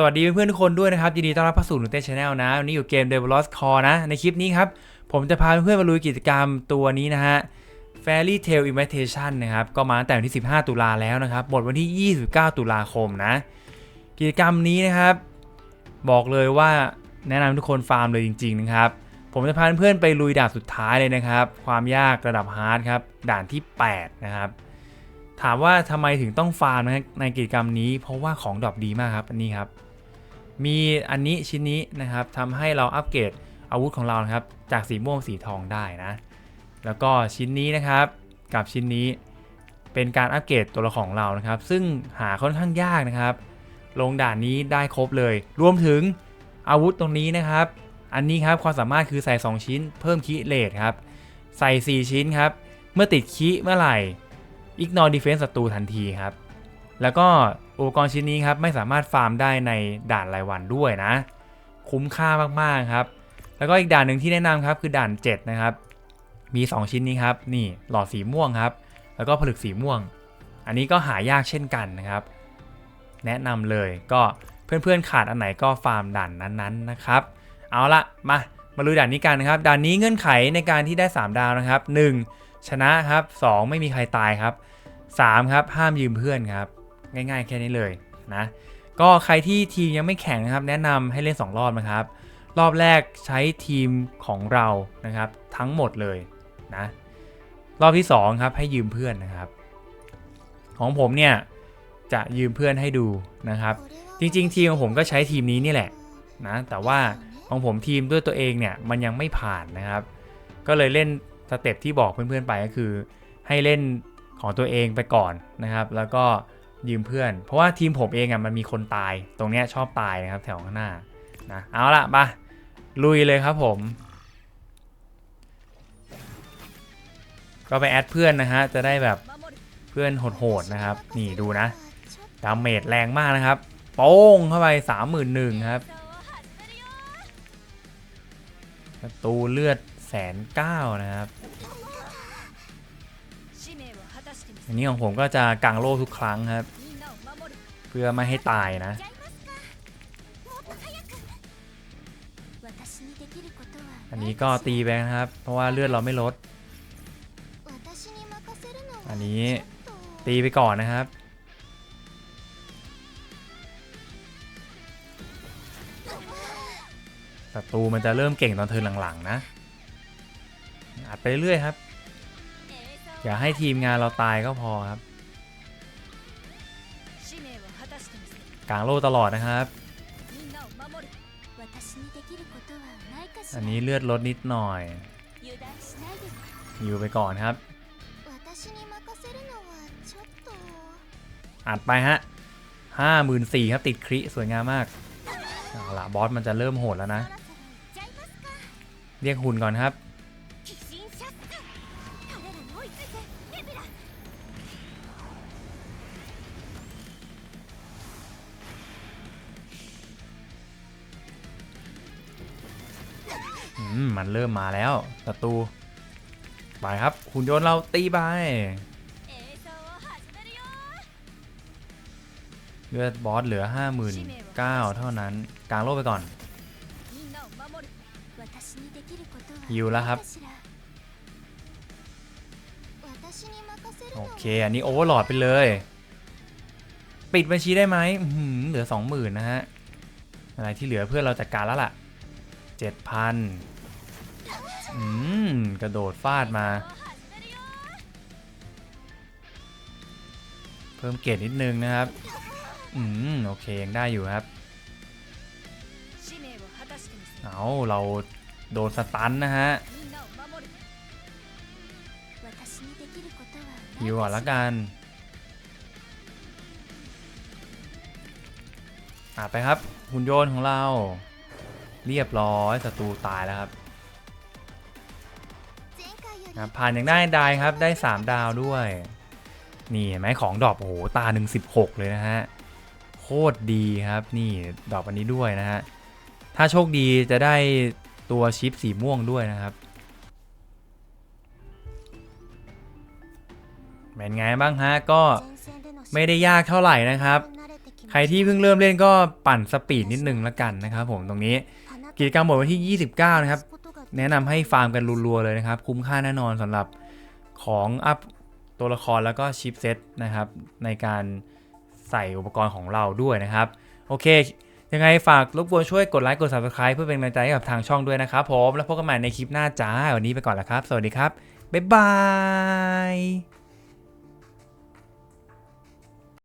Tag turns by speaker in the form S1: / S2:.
S1: สวัสดีเพื่อนๆทุกคนด้วยนะครับยินดีต้อนรับเข้าสู่หนูเต้ชาแนลนะวันนี้อยู่เกม d e v l o s Core นะ ในคลิปนี้ครับ ผมจะพาเพื่อนๆมาลุยกิจกรรมตัวนี้นะฮะ Fairy Tail Imitation นะครับ ก็มาตั้งแต่วันที่ 15 ตุลาแล้วนะครับ หมดวันที่ 29 ตุลาคมนะ กิจกรรมนี้นะครับ บอกเลยว่าแนะนำทุกคนฟาร์มเลยจริงๆนะครับ ผมจะพาเพื่อนๆไปลุยด่านสุดท้ายเลยนะครับ ความยากระดับฮาร์ดครับ ด่านที่ 8 นะครับถามว่าทำไมถึงต้องฟาร์มในกิจกรรมนี้ เพราะว่าของดรอปดีมากครับอันนี้ครับ มีอันนี้ชิ้นนี้นะครับทำให้เราอัปเกรดอาวุธของเรานะครับ จากสีม่วงสีทองได้นะ แล้วก็ชิ้นนี้นะครับกับชิ้นนี้เป็นการอัปเกรดตัวละครของเรานะครับ ซึ่งหาค่อนข้างยากนะครับ ลงด่านนี้ได้ครบเลย รวมถึงอาวุธตรงนี้นะครับ อันนี้ครับความสามารถคือใส่ 2 ชิ้น เพิ่มคีเลทครับ ใส่ 4 ชิ้นครับ เมื่อติดคีเมื่อไหร่ ignore defense ศัตรูทันทีครับ แล้วก็ อุปกรณ์ชิ้นนี้ครับไม่สามารถฟาร์มได้ในด่านรายวันด้วยนะ คุ้มค่ามากๆครับ แล้วก็อีกด่านหนึ่งที่แนะนำครับคือด่าน 7 นะครับ มี 2 ชิ้นนี้ครับนี่หลอดสีม่วงครับ แล้วก็ผลึกสีม่วง อันนี้ก็หายากเช่นกันนะครับ แนะนำเลยก็เพื่อนๆขาดอันไหนก็ฟาร์มด่านนั้นๆนะครับ เอาละมามาลุยด่านนี้กันนะครับ ด่านนี้เงื่อนไขในการที่ได้ 3 ดาวนะครับ 1. ชนะครับ 2. ไม่มีใครตายครับ 3. ครับห้ามยืมเพื่อนครับ ง่ายๆ แค่นี้เลยนะก็ใครที่ทีมยังไม่แข็งนะครับ แนะนำให้เล่น 2 รอบนะครับ รอบแรกใช้ทีมของเรานะครับ ทั้งหมดเลยนะรอบที่2ครับให้ยืมเพื่อนนะครับ ของผมเนี่ยจะยืมเพื่อนให้ดูนะครับ จริง ๆ ทีมของผมก็ใช้ทีมนี้นี่แหละนะแต่ว่าของผมทีมด้วยตัวเองเนี่ยมันยังไม่ผ่านนะครับ ก็เลยเล่นสเต็ปที่บอกเพื่อนๆไปก็คือ ให้เล่นของตัวเองไปก่อนนะครับ แล้วก็ ยืมเพื่อน เพราะว่าทีมผมเองอะมันมีคนตาย ตรงเนี้ยชอบตายนะครับ แถวข้างหน้านะเอาละมาลุยเลยครับผม ก็ไปแอดเพื่อนนะฮะจะได้แบบเพื่อนโหดๆนะครับ นี่ดูนะดาเมจแรงมากนะครับโป้งเข้าไปสามหมื่นหนึ่งครับประตูเลือดแสนเก้านะครับ อันนี้ของผมก็จะกางโล่ทุกครั้งครับ เพื่อไม่ให้ตายนะ อันนี้ก็ตีไปนะครับ เพราะว่าเลือดเราไม่ลด อันนี้ตีไปก่อนนะครับศัตรูมันจะเริ่มเก่งตอนเทิร์นหลังๆนะอัดไปเรื่อยครับ อย่าให้ทีมงานเราตายก็พอครับ กลางโล่ตลอดนะครับ อันนี้เลือดลดนิดหน่อยอยู่ไปก่อนครับ อัดไปฮะห้าหมื่นสี่ครับติดคริสวยงามมากเอาละบอสมันจะเริ่มโหดแล้วนะ เรียกหุ่นก่อนครับ มันเริ่มมาแล้วศัตรูไปครับหุ่นยนต์เราตีไปเลือดบอสเหลือ 59,000เท่านั้น กลางโลกไปก่อนฮิวแล้วครับ โอเค อันนี้โอเวอร์หลอดไปเลย ปิดบัญชีได้ไหมอื้อหือเหลือ 20,000 นะฮะ อะไรที่เหลือเพื่อนเราจัดการแล้วล่ะ 7,000 อืม กระโดดฟาดมา เพิ่มเกรดนิดนึงนะครับ อืม โอเค ยังได้อยู่ครับ เอาเราโดนสตันนะฮะฮิวก่อนละกันอะไปครับหุ่นยนต์ของเรา เรียบร้อยศัตรูตายแล้วครับ ครับผ่านอย่างได้ได้ครับได้ 3 ดาวด้วย นี่เห็นไหมของดอปโอ้โหตาหนึ่งสิบหกเลยนะฮะโคตรดีครับนี่ดอปอันนี้ด้วยนะฮะถ้าโชคดีจะได้ตัวชิปสีม่วงด้วยนะครับเป็นไงบ้างฮะก็ไม่ได้ยากเท่าไหร่นะครับ ใครที่เพิ่งเริ่มเล่นก็ปั่นสปีดนิดนึงละกันนะครับผมตรงนี้กิจกรรมหมดวันที่ 29 นะครับ แนะนำให้ฟาร์มกันรัวๆเลยนะครับ คุ้มค่าแน่นอนสำหรับของอัพตัวละครแล้วก็ชิปเซตนะครับ ในการใส่อุปกรณ์ของเราด้วยนะครับ โอเค ยังไงฝากรบกวนช่วยกดไลค์กด subscribe เพื่อเป็นกำลังใจให้กับทางช่องด้วยนะครับผม แล้วพบกันใหม่ในคลิปหน้าจ้า วันนี้ไปก่อนละครับ สวัสดีครับ บ๊ายบาย